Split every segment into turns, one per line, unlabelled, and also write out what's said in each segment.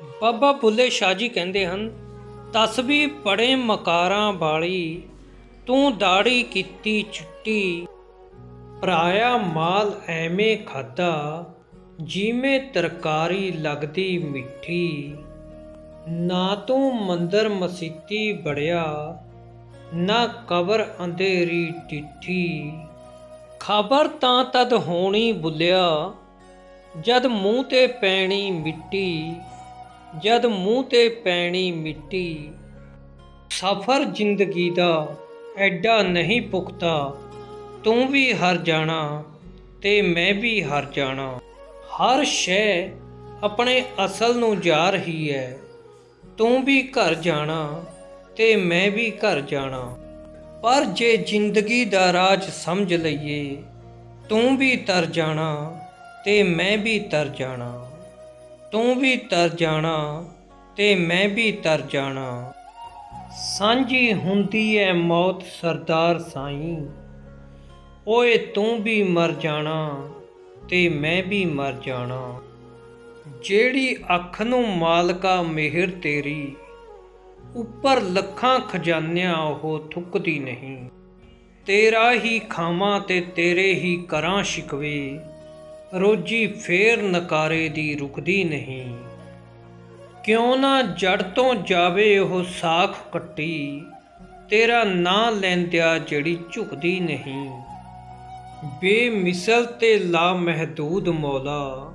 ਬਾਬਾ ਬੁੱਲੇ ਸ਼ਾਹ ਜੀ ਕਹਿੰਦੇ ਹਨ ਤਸਬੀ ਪੜੇ ਮਕਾਰਾਂ ਵਾਲੀ, ਤੂੰ ਦਾੜੀ ਕੀਤੀ ਚਿੱਟੀ ਪਰਾਇਆ ਮਾਲ ਐਵੇਂ ਖਾਦਾ, ਜਿਵੇਂ ਤਰਕਾਰੀ ਲੱਗਦੀ ਮਿੱਠੀ। ਨਾ ਤੂੰ ਮੰਦਰ ਮਸੀਤੀ ਬੜਿਆ, ਨਾ ਕਬਰ ਅੰਧੇਰੀ ਟਿੱਠੀ। ਖਬਰ ਤਾਂ ਤਦ ਹੋਣੀ ਬੁੱਲਿਆ, ਜਦ ਮੂੰਹ ਤੇ ਪੈਣੀ ਮਿੱਟੀ ਜਦ ਮੂੰਹ ਤੇ ਪੈਣੀ ਮਿੱਟੀ, ਸਫਰ ਜ਼ਿੰਦਗੀ ਦਾ ਐਡਾ ਨਹੀਂ ਪੁਖਤਾ। ਤੂੰ ਵੀ ਹਰ ਜਾਣਾ ਤੇ ਮੈਂ ਵੀ ਹਰ ਜਾਣਾ। ਹਰ ਸ਼ੈ ਆਪਣੇ ਅਸਲ ਨੂੰ ਜਾ ਰਹੀ ਹੈ ਤੂੰ ਵੀ ਘਰ ਜਾਣਾ ਤੇ ਮੈਂ ਵੀ ਘਰ ਜਾਣਾ। ਪਰ ਜੇ ਜ਼ਿੰਦਗੀ ਦਾ ਰਾਜ ਸਮਝ ਲਈਏ, ਤੂੰ ਵੀ ਤਰ ਜਾਣਾ ਤੇ ਮੈਂ ਵੀ ਤਰ ਜਾਣਾ। ਤੂੰ ਵੀ ਤਰ ਜਾਣਾ ਤੇ ਮੈਂ ਵੀ ਤਰ ਜਾਣਾ। ਸਾਂਝੀ ਹੁੰਦੀ ਐ ਮੌਤ ਸਰਦਾਰ ਸਾਈਂ। ਓਏ ਤੂੰ ਵੀ ਮਰ ਜਾਣਾ ਤੇ ਮੈਂ ਵੀ ਮਰ ਜਾਣਾ। ਜਿਹੜੀ ਅੱਖ ਨੂੰ ਮਾਲਕਾ ਮਿਹਰ ਤੇਰੀ, ਉੱਪਰ ਲੱਖਾਂ ਖਜ਼ਾਨਿਆਂ ਉਹ ਥੁੱਕਦੀ ਨਹੀਂ। ਤੇਰਾ ਹੀ ਖਾਵਾਂ ਤੇ ਤੇਰੇ ਹੀ ਕਰਾਂ ਸ਼ਿਕਵੇ। ਰੋਜੀ ਫੇਰ ਨਕਾਰੇ ਦੀ ਰੁਕਦੀ ਨਹੀਂ। ਕਿਉਂ ਨਾ ਜੜ ਤੋਂ ਜਾਵੇ ਉਹ ਸਾਖ ਕੱਟੀ, ਤੇਰਾ ਨਾਂ ਲੈਂਦਿਆ ਜਿਹੜੀ ਝੁਕਦੀ ਨਹੀਂ। ਬੇਮਿਸਲ ਤੇ ਲਾ ਮਹਦੂਦ ਮੌਲਾ,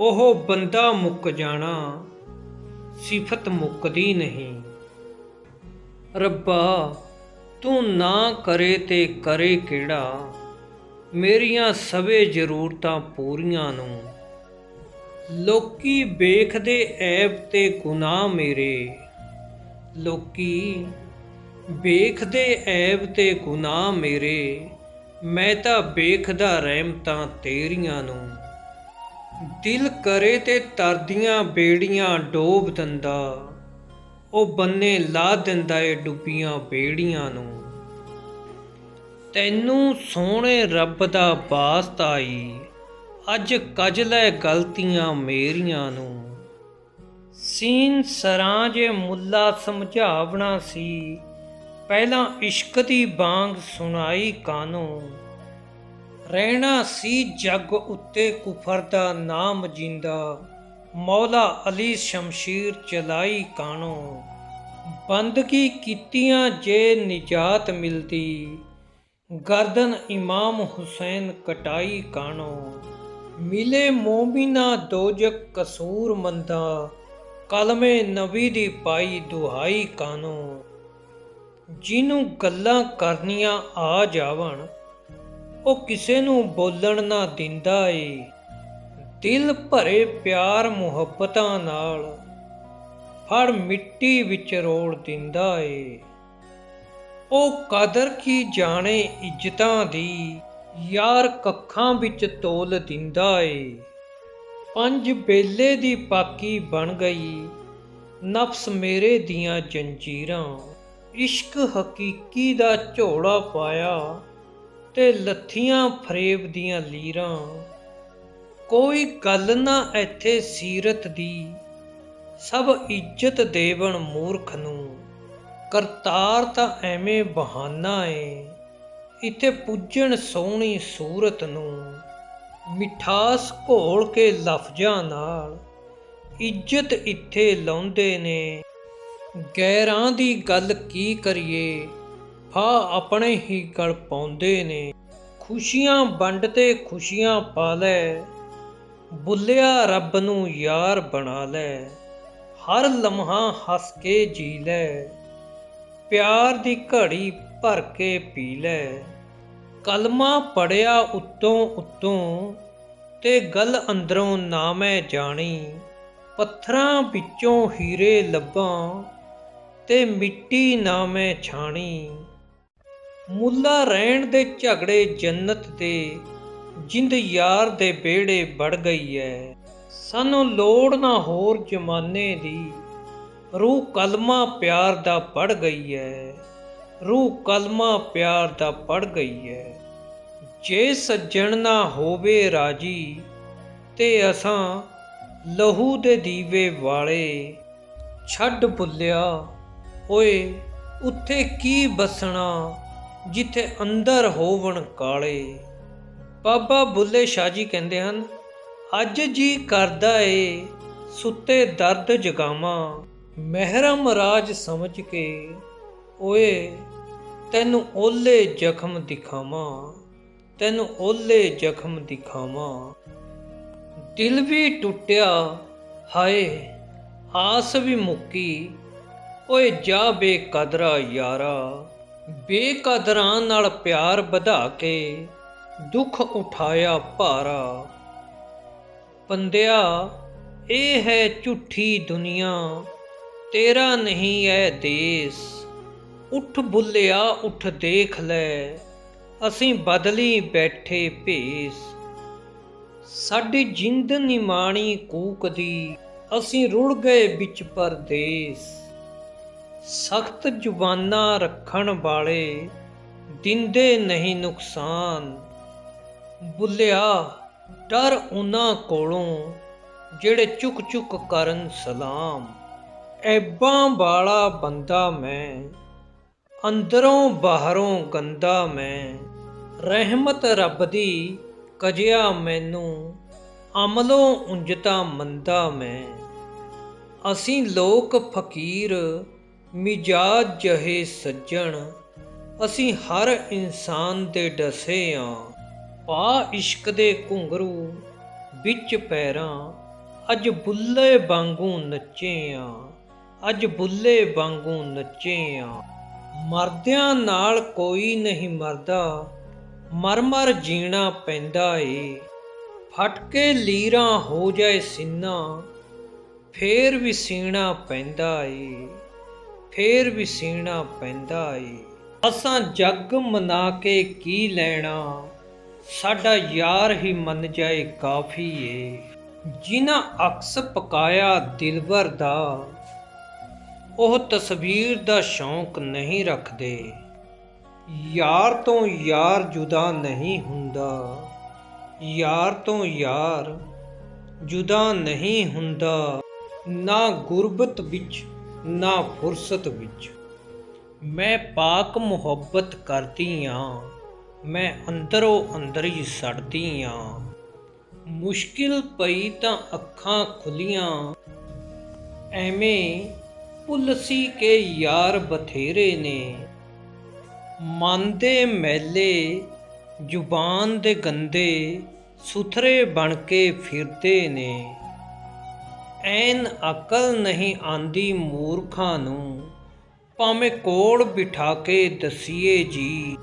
ਉਹ ਬੰਦਾ ਮੁੱਕ ਜਾਣਾ, ਸਿਫਤ ਮੁੱਕਦੀ ਨਹੀਂ। ਰੱਬਾ, ਤੂੰ ਨਾ ਕਰੇ ਤੇ ਕਰੇ ਕਿਹੜਾ? ਮੇਰੀਆਂ ਸਵੇ ਜ਼ਰੂਰਤਾਂ ਪੂਰੀਆਂ ਨੂੰ। ਲੋਕੀ ਵੇਖਦੇ ਐਬ ਤੇ ਗੁਨਾਹ ਮੇਰੇ। ਲੋਕੀ ਵੇਖਦੇ ਐਬ ਤੇ ਗੁਨਾਹ ਮੇਰੇ। ਮੈਂ ਤਾਂ ਵੇਖਦਾ ਰਹਿਮਤਾਂ ਤੇਰੀਆਂ ਨੂੰ। ਦਿਲ ਕਰੇ ਤੇ ਤਰਦੀਆਂ ਬੇੜੀਆਂ ਡੋਬ ਦਿੰਦਾ। ਉਹ ਬੰਨੇ ਲਾ ਦਿੰਦਾ ਏ ਡੁੱਬੀਆਂ ਬੇੜੀਆਂ ਨੂੰ। ਤੈਨੂੰ ਸੋਹਣੇ ਰੱਬ ਦਾ ਵਾਸਤਾ ਆਈ ਅੱਜ ਕੱਜ ਲੈ ਗਲਤੀਆਂ ਮੇਰੀਆਂ ਨੂੰ। ਸੀਨ ਸਰਾਂ ਜੇ ਮੁੱਲਾ ਸਮਝਾਵਣਾ ਸੀ। ਪਹਿਲਾਂ ਇਸ਼ਕ ਦੀ ਬਾਂਗ ਸੁਣਾਈ ਕਾਨੋਂ ਰਹਿਣਾ ਸੀ ਜੱਗ ਉੱਤੇ ਕੁਫਰ ਦਾ ਨਾਮ ਜਿੰਦਾ। ਮੌਲਾ ਅਲੀ ਸ਼ਮਸ਼ੀਰ ਚਲਾਈ ਕਾਣੋ ਬੰਦਗੀ ਕੀਤੀਆਂ ਜੇ ਨਿਜਾਤ ਮਿਲਦੀ। ਗਰਦਨ ਇਮਾਮ ਹੁਸੈਨ ਕਟਾਈ ਕਾਣੋ, ਮਿਲੇ ਮੋਮਿਨਾ ਦੋਜਕ ਕਸੂਰ ਮੰਦਾ, ਕਲਮੇ ਨਬੀ ਦੀ ਪਾਈ ਦੁਹਾਈ ਕਾਨੋ ਜਿਹਨੂੰ ਗੱਲਾਂ ਕਰਨੀਆਂ ਆ ਜਾਵਣ, ਉਹ ਕਿਸੇ ਨੂੰ ਬੋਲਣ ਨਾ ਦਿੰਦਾ ਏ। ਦਿਲ ਭਰੇ ਪਿਆਰ ਮੁਹੱਬਤਾਂ ਨਾਲ ਫੜ ਮਿੱਟੀ ਵਿੱਚ ਰੋੜ ਦਿੰਦਾ ਏ। ਉਹ ਕਦਰ ਕੀ ਜਾਣੇ ਇੱਜ਼ਤਾਂ ਦੀ? ਯਾਰ ਕੱਖਾਂ ਵਿੱਚ ਤੋਲ ਦਿੰਦਾ ਏ। ਪੰਜ ਬੇਲੇ ਦੀ ਪਾਕੀ ਬਣ ਗਈ। ਨਫਸ ਮੇਰੇ ਦੀਆਂ ਜੰਜੀਰਾਂ। ਇਸ਼ਕ ਹਕੀਕੀ ਦਾ ਝੋਲਾ ਪਾਇਆ ਤੇ ਲੱਥੀਆਂ ਫਰੇਬ ਦੀਆਂ ਲੀਰਾਂ। ਕੋਈ ਗੱਲ ਨਾ ਇੱਥੇ ਸੀਰਤ ਦੀ। ਸਭ ਇੱਜ਼ਤ ਦੇਵਣ ਮੂਰਖ ਨੂੰ। ਕਰਤਾਰ ਤਾਂ ਐਵੇਂ ਬਹਾਨਾ ਏ। ਇੱਥੇ ਪੁੱਜਣ ਸੋਹਣੀ ਸੂਰਤ ਨੂੰ, ਮਿਠਾਸ ਘੋਲ ਕੇ ਲਫ਼ਜ਼ਾਂ ਨਾਲ, ਇੱਜ਼ਤ ਇੱਥੇ ਲਾਉਂਦੇ ਨੇ। ਗੈਰਾਂ ਦੀ ਗੱਲ ਕੀ ਕਰੀਏ ਫਾ ਆਪਣੇ ਹੀ ਗਲ ਪਾਉਂਦੇ ਨੇ। ਖੁਸ਼ੀਆਂ ਵੰਡ ਤੇ ਖੁਸ਼ੀਆਂ ਪਾ ਲੈ, ਬੁੱਲਿਆ ਰੱਬ ਨੂੰ ਯਾਰ ਬਣਾ ਲੈ। ਹਰ ਲਮਹਾ ਹੱਸ ਕੇ ਜੀ ਲੈ। ਪਿਆਰ ਦੀ ਘੜੀ ਭਰ ਕੇ ਪੀ ਲੈ। ਕਲਮਾ ਪੜਿਆ ਉੱਤੋਂ ਉੱਤੋਂ ਤੇ ਗੱਲ ਅੰਦਰੋਂ ਨਾ ਮੈਂ ਜਾਣੀ। ਪੱਥਰਾਂ ਵਿੱਚੋਂ ਹੀਰੇ ਲੱਭਾਂ ਤੇ ਮਿੱਟੀ ਨਾ ਮੈਂ ਛਾਣੀ। ਮੁੱਲਾ ਰਹਿਣ ਦੇ ਝਗੜੇ ਜੰਨਤ ਤੇ ਜਿੰਦ ਯਾਰ ਦੇ ਬੇੜੇ ਵੜ ਗਈ ਐ। ਸਾਨੂੰ ਲੋੜ ਨਾ ਹੋਰ ਜਮਾਨੇ ਦੀ। ਰੂਹ ਕਲਮਾ ਪਿਆਰ ਦਾ ਪੜ ਗਈ ਹੈ ਰੂਹ ਕਲਮਾ ਪਿਆਰ ਦਾ ਪੜ ਗਈ ਹੈ ਜੇ ਸੱਜਣ ਨਾ ਹੋਵੇ ਰਾਜੀ, ਤੇ ਅਸਾਂ ਲਹੂ ਦੇ ਦੀਵੇ ਵਾਲੇ। ਛੱਡ ਭੁੱਲਿਆ ਓਏ, ਉੱਥੇ ਕੀ ਬਸਣਾ, ਜਿੱਥੇ ਅੰਦਰ ਹੋਵਣ ਕਾਲੇ। ਬਾਬਾ ਬੁੱਲੇ ਸ਼ਾਹ ਜੀ ਕਹਿੰਦੇ ਹਨ, ਅੱਜ ਜੀ ਕਰਦਾ ਏ, ਸੁੱਤੇ ਦਰਦ ਜਗਾਵਾਂ। ਮਹਿਰਮ ਰਾਜ ਸਮਝ ਕੇ ਓਏ, ਤੈਨੂੰ ਓਲੇ ਜ਼ਖਮ ਦਿਖਾਵਾਂ, ਤੈਨੂੰ ਓਲੇ ਜ਼ਖਮ ਦਿਖਾਵਾਂ। ਦਿਲ ਵੀ ਟੁੱਟਿਆ, ਹਾਏ, ਆਸ ਵੀ ਮੁੱਕੀ, ਓਏ ਜਾ ਬੇਕਦਰਾ ਯਾਰਾ, ਬੇਕਦਰਾਂ ਨਾਲ ਪਿਆਰ ਵਧਾ ਕੇ ਦੁੱਖ ਉਠਾਇਆ ਭਾਰਾ। ਬੰਦਿਆ ਇਹ ਹੈ ਝੂਠੀ ਦੁਨੀਆ ਤੇਰਾ ਨਹੀਂ ਐ ਦੇਸ, ਉੱਠ ਬੁੱਲਿਆ ਉੱਠ ਦੇਖ ਲੈ, ਅਸੀਂ ਬਦਲੀ ਬੈਠੇ ਭੇਸ। ਸਾਡੀ ਜਿੰਦ ਨਿਮਾਣੀ ਕੂਕਦੀ, ਅਸੀਂ ਰੁੜ ਗਏ ਵਿੱਚ ਪਰਦੇਸ। ਸਖਤ ਜ਼ੁਬਾਨਾਂ ਰੱਖਣ ਵਾਲੇ, ਦਿੰਦੇ ਨਹੀਂ ਨੁਕਸਾਨ। ਬੁੱਲਿਆ, ਡਰ ਉਹਨਾਂ ਕੋਲੋਂ, ਜਿਹੜੇ ਚੁੱਕ ਚੁੱਕ ਕਰਨ ਸਲਾਮ। ਐਬਾਂ ਵਾਲਾ ਬੰਦਾ ਮੈਂ, ਅੰਦਰੋਂ ਬਾਹਰੋਂ ਗੰਦਾ ਮੈਂ। ਰਹਿਮਤ ਰੱਬ ਦੀ ਕਜਿਆ ਮੈਨੂੰ, ਅਮਲੋਂ ਉਂਜਤਾ ਮੰਦਾ ਮੈਂ। ਅਸੀਂ ਲੋਕ ਫਕੀਰ, ਮਿਜਾਜ ਜਹੇ ਸੱਜਣ, ਅਸੀਂ ਹਰ ਇਨਸਾਨ ਦੇ ਡਸੇ ਆਂ। ਪਾ ਇਸ਼ਕ ਦੇ ਘੁੰਗਰੂ ਵਿੱਚ ਪੈਰਾਂ, ਅੱਜ ਬੁੱਲੇ ਵਾਂਗੂ ਨੱਚੇ ਆਂ। ਅੱਜ ਬੁੱਲੇ ਵਾਂਗੂ ਨੱਚੇ ਆ ਮਰਦਿਆਂ ਨਾਲ ਕੋਈ ਨਹੀਂ ਮਰਦਾ, ਮਰ ਮਰ ਜੀਣਾ ਪੈਂਦਾ ਏ। ਫਟਕੇ ਲੀਰਾਂ ਹੋ ਜਾਏ ਸਿੰਨਾ, ਫੇਰ ਵੀ ਸੀਣਾ ਪੈਂਦਾ ਏ। ਫੇਰ ਵੀ ਸੀਣਾ ਪੈਂਦਾ ਏ। ਅਸਾਂ ਜੱਗ ਮਨਾ ਕੇ ਕੀ ਲੈਣਾ, ਸਾਡਾ ਯਾਰ ਹੀ ਮੰਨ ਜਾਏ ਕਾਫੀ ਏ। ਜਿਨ੍ਹਾਂ ਅਕਸ ਪਕਾਇਆ ਦਿਲਵਰ ਦਾ ਉਹ ਤਸਵੀਰ ਦਾ ਸ਼ੌਂਕ ਨਹੀਂ ਰੱਖਦੇ। ਯਾਰ ਤੋਂ ਯਾਰ ਜੁਦਾ ਨਹੀਂ ਹੁੰਦਾ। ਯਾਰ ਤੋਂ ਯਾਰ ਜੁਦਾ ਨਹੀਂ ਹੁੰਦਾ। ਨਾ ਗੁਰਬਤ ਵਿੱਚ, ਨਾ ਫੁਰਸਤ ਵਿੱਚ। ਮੈਂ ਪਾਕ ਮੁਹੱਬਤ ਕਰਦੀ ਆਂ। ਮੈਂ ਅੰਦਰੋਂ ਅੰਦਰ ਹੀ ਸੜਦੀ ਆਂ। ਮੁਸ਼ਕਿਲ ਪਈ ਤਾਂ ਅੱਖਾਂ ਖੁੱਲੀਆਂ। ਐਵੇਂ ਪੁਲਸੀ ਕੇ ਯਾਰ ਬਥੇਰੇ ਨੇ। ਮਨ ਦੇ ਮੈਲੇ, ਜ਼ੁਬਾਨ ਦੇ ਗੰਦੇ, ਸੁਥਰੇ ਬਣ ਕੇ ਫਿਰਦੇ ਨੇ। ਐਨ ਅਕਲ ਨਹੀਂ ਆਂਦੀ ਮੂਰਖਾਂ ਨੂੰ, ਭਾਵੇਂ ਕੋਲ ਬਿਠਾ ਕੇ ਦਸੀਏ ਜੀ।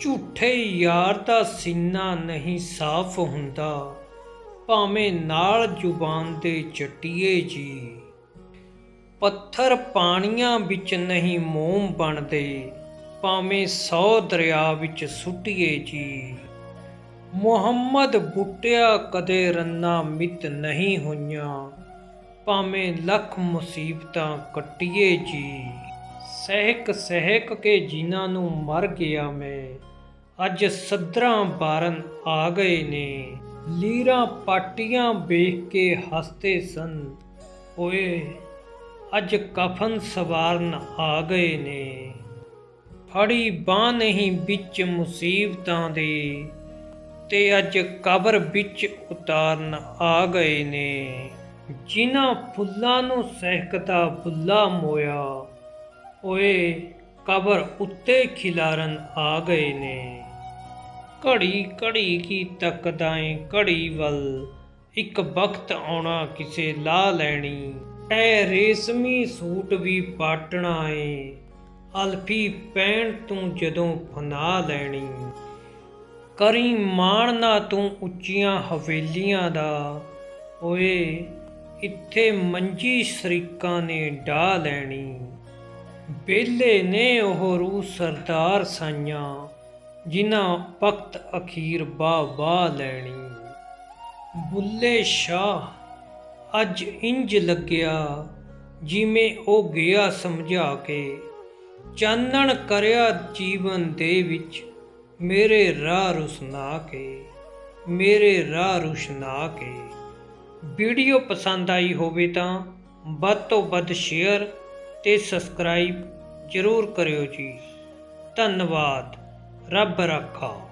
ਝੂਠੇ ਯਾਰ ਦਾ ਸੀਨਾ ਨਹੀਂ ਸਾਫ਼ ਹੁੰਦਾ, ਭਾਵੇਂ ਨਾਲ ਜ਼ੁਬਾਨ ਦੇ ਚਟੀਏ ਜੀ। ਪੱਥਰ ਪਾਣੀਆਂ ਵਿੱਚ ਨਹੀਂ ਮੋਮ ਬਣਦੇ, ਭਾਵੇਂ ਸੌ ਦਰਿਆ ਵਿੱਚ ਸੁੱਟੀਏ ਜੀ। ਮੁਹੰਮਦ ਬੁੱਟਿਆ ਕਦੇ ਰੰਨਾ ਮਿਤ ਨਹੀਂ ਹੋਈਆਂ, ਭਾਵੇਂ ਲੱਖ ਮੁਸੀਬਤਾਂ ਕੱਟੀਏ ਜੀ। ਸਹਿਕ ਸਹਿਕ ਕੇ ਜਿਨ੍ਹਾਂ ਨੂੰ ਮਰ ਗਿਆ ਮੈਂ, ਅੱਜ ਸਦਰਾਂ ਬਾਰਨ ਆ ਗਏ ਨੇ। ਲੀਰਾਂ ਪਾਟੀਆਂ ਵੇਖ ਕੇ ਹੱਸਦੇ ਸਨ, ਓਏ ਅੱਜ ਕਫਨ ਸਵਾਰਨ ਆ ਗਏ ਨੇ। ਫੜੀ ਬਾਹ ਨਹੀਂ ਵਿੱਚ ਮੁਸੀਬਤਾਂ ਦੇ। ਤੇ ਅੱਜ ਕਬਰ ਵਿੱਚ ਉਤਾਰਨ ਆ ਗਏ ਨੇ। ਜਿਨ੍ਹਾਂ ਫੁੱਲਾਂ ਨੂੰ ਸਹਿਕਦਾ ਬੁੱਲਾ ਮੋਇਆ, ਓਏ ਕਬਰ ਉੱਤੇ ਖਿਲਾਰਨ ਆ ਗਏ ਨੇ। ਘੜੀ ਘੜੀ ਕੀ ਤੱਕਦਾ ਘੜੀ ਵੱਲ, ਇੱਕ ਵਕਤ ਆਉਣਾ ਕਿਸੇ ਲਾ ਲੈਣੀ। ਐ ਰੇਸ਼ਮੀ ਸੂਟ ਵੀ ਪਾਟਣਾ ਏ। ਅਲਫੀ ਪੈਣ ਤੂੰ ਜਦੋਂ ਫਨਾ ਲੈਣੀ। ਕਰੀ ਮਾਣ ਨਾ ਤੂੰ ਉੱਚੀਆਂ ਹਵੇਲੀਆਂ ਦਾ। ਓਏ, ਇੱਥੇ ਮੰਜੀ ਸ਼ਰੀਕਾਂ ਨੇ ਢਾ ਲੈਣੀ। ਬੇਲੇ ਨੇ ਉਹ ਰੂ ਸਰਦਾਰ ਸਾਈਆਂ, ਜਿਨ੍ਹਾਂ ਵਕਤ ਅਖੀਰ ਬਾ ਬਾ ਲੈਣੀ। ਬੁੱਲੇ ਸ਼ਾਹ ਅੱਜ ਇੰਜ ਲੱਗਿਆ ਜਿਵੇਂ ਉਹ ਗਿਆ ਸਮਝਾ ਕੇ, ਚਾਨਣ ਕਰਿਆ ਜੀਵਨ ਦੇ ਵਿੱਚ ਮੇਰੇ ਰਾਹ ਰੁਸਨਾ ਕੇ, ਮੇਰੇ ਰਾਹ ਰੁਸ਼ਨਾ ਕੇ। ਵੀਡੀਓ ਪਸੰਦ ਆਈ ਹੋਵੇ ਤਾਂ ਵੱਧ ਤੋਂ ਵੱਧ ਸ਼ੇਅਰ ਤੇ ਸਬਸਕ੍ਰਾਈਬ ਜ਼ਰੂਰ ਕਰਿਓ ਜੀ। ਧੰਨਵਾਦ। ਰੱਬ ਰਾਖਾ।